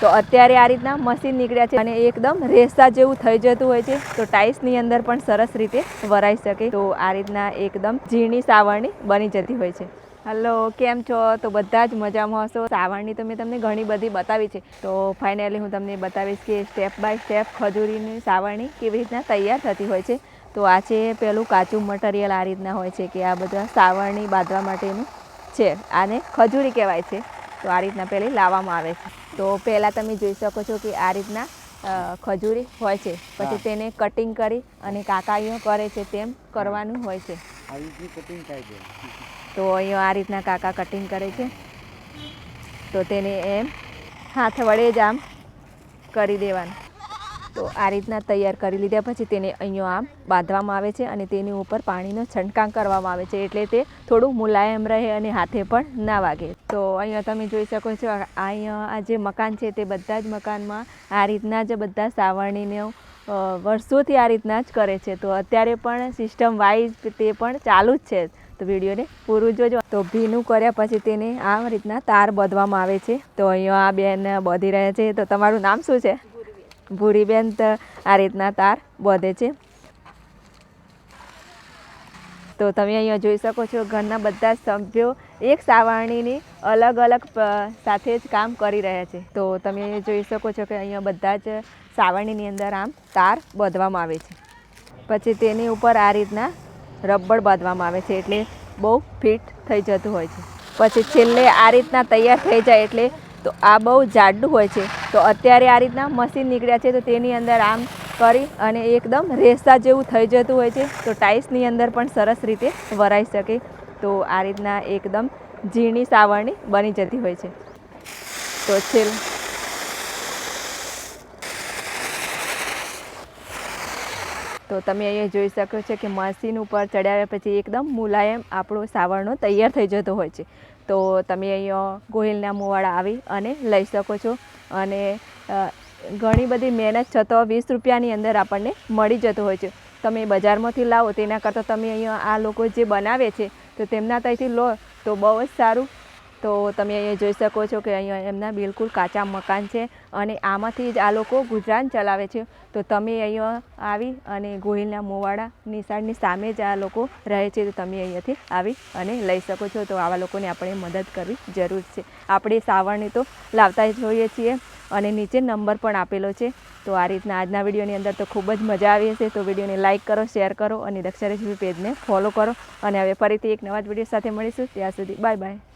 તો અત્યારે આ રીતના મશીન નીકળ્યા છે અને એકદમ રેસા જેવું થઈ જતું હોય છે. તો ટાઇલ્સની અંદર પણ સરસ રીતે વરાઈ શકે. તો આ રીતના એકદમ ઝીણી સાવરણી બની જતી હોય છે. હલો, કેમ છો? તો બધા જ મજામાં હશો. સાવરણી તો મેં તમને ઘણી બધી બતાવી છે. તો ફાઇનલી હું તમને બતાવીશ કે સ્ટેપ બાય સ્ટેપ ખજૂરીની સાવરણી કેવી રીતના તૈયાર થતી હોય છે. તો આ છે પેલું કાચું મટીરિયલ આ રીતના હોય છે કે આ બધા સાવરણી બાંધવા માટેનું છે. આને ખજૂરી કહેવાય છે. તો આ રીતના પહેલી લાવવામાં આવે છે. તો પહેલાં તમે જોઈ શકો છો કે આ રીતના ખજૂરી હોય છે. પછી તેને કટિંગ કરી અને કાકાઈઓ કરે છે તેમ કરવાનું હોય છે. કટિંગ થાય છે. તો અહીંયા આ રીતના કાકા કટિંગ કરે છે. તો તેને એમ હાથ વડે જ આમ કરી દેવાનું. તો આ રીતના તૈયાર કરી લીધા પછી તેને અહીંયા આમ બાંધવામાં આવે છે અને તેની ઉપર પાણીનો છંટકાવ કરવામાં આવે છે એટલે તે થોડું મુલાયમ રહે અને હાથે પણ ના વાગે. તો અહીંયા તમે જોઈ શકો છો અહીંયા આ જે મકાન છે તે બધા જ મકાનમાં આ રીતના જ બધા સાવરણીને વર્ષોથી આ રીતના જ કરે છે. તો અત્યારે પણ સિસ્ટમ વાઇઝ તે પણ ચાલુ જ છે. તો વિડીયોને પૂરું જોજો. તો ભીનું કર્યા પછી તેને આ રીતના તાર બાંધવામાં આવે છે. તો અહીંયા આ બેન બાંધી રહ્યા છે. તો તમારું નામ શું છે? ભૂરીબેન તો આ રીતના તાર બોધે છે. તો તમે અહીંયા જોઈ શકો છો ઘરના બધા સભ્યો એક સાવરણીની અલગ અલગ સાથે જ કામ કરી રહ્યા છે. તો તમે અહીંયા જોઈ શકો છો કે અહીંયા બધા જ સાવરણીની અંદર આમ તાર બાંધવામાં આવે છે. પછી તેની ઉપર આ રીતના રબડ બાંધવામાં આવે છે એટલે બહુ ફિટ થઈ જતું હોય છે. પછી છેલ્લે આ રીતના તૈયાર થઈ જાય એટલે તો આ બહુ જાડું હોય છે. તો અત્યારે આ રીતના મશીન નીકળ્યા છે તો તેની અંદર આમ કરી અને એકદમ રેસા જેવું થઈ જતું હોય છે. તો ટાઇલ્સની અંદર પણ સરસ રીતે વરાઈ શકે. તો આ રીતના એકદમ ઝીણી સાવરણી બની જતી હોય છે. તો છેલ્લે તો તમે અહીંયા જોઈ શકો છો કે મશીન ઉપર ચડાવ્યા પછી એકદમ મુલાયમ આપણો સાવરણો તૈયાર થઈ જતો હોય છે. તો તમે અહીંયા ગોહિલના મોવાળા આવી અને લઈ શકો છો. અને ઘણી બધી મહેનત છતાં વીસ રૂપિયાની અંદર આપણને મળી જતો હોય છે. તમે બજારમાંથી લાવો તેના કરતાં તમે અહીંયા આ લોકો જે બનાવે છે, તો તેમના ત્યાંથી લો, તો બહુ જ સારું તો તમે અહીંયા જોઈ શકો છો કે અહીંયા એમના બિલકુલ કાચા મકાન છે અને આમાંથી જ આ લોકો ગુજરાન ચલાવે છે. તો તમે અહીંયા આવી અને ગોહિલના મોવાડા નિશાળની સામે જ આ લોકો રહે છે. તો તમે અહીંયાથી આવી અને લઈ શકો છો. તો આવા લોકોને આપણે મદદ કરવી જરૂર છે. આપણે સાવરણી તો લાવતા જ હોઈએ છીએ અને નીચે નંબર પણ આપેલો છે. તો આ રીતના આજના વિડીયોની અંદર તો ખૂબ જ મજા આવી હશે. તો વિડીયોને લાઇક કરો, શેર કરો અને દક્ષા પેજને ફોલો કરો. અને હવે ફરીથી એક નવા જ વીડિયો સાથે મળીશું. ત્યાં સુધી બાય બાય.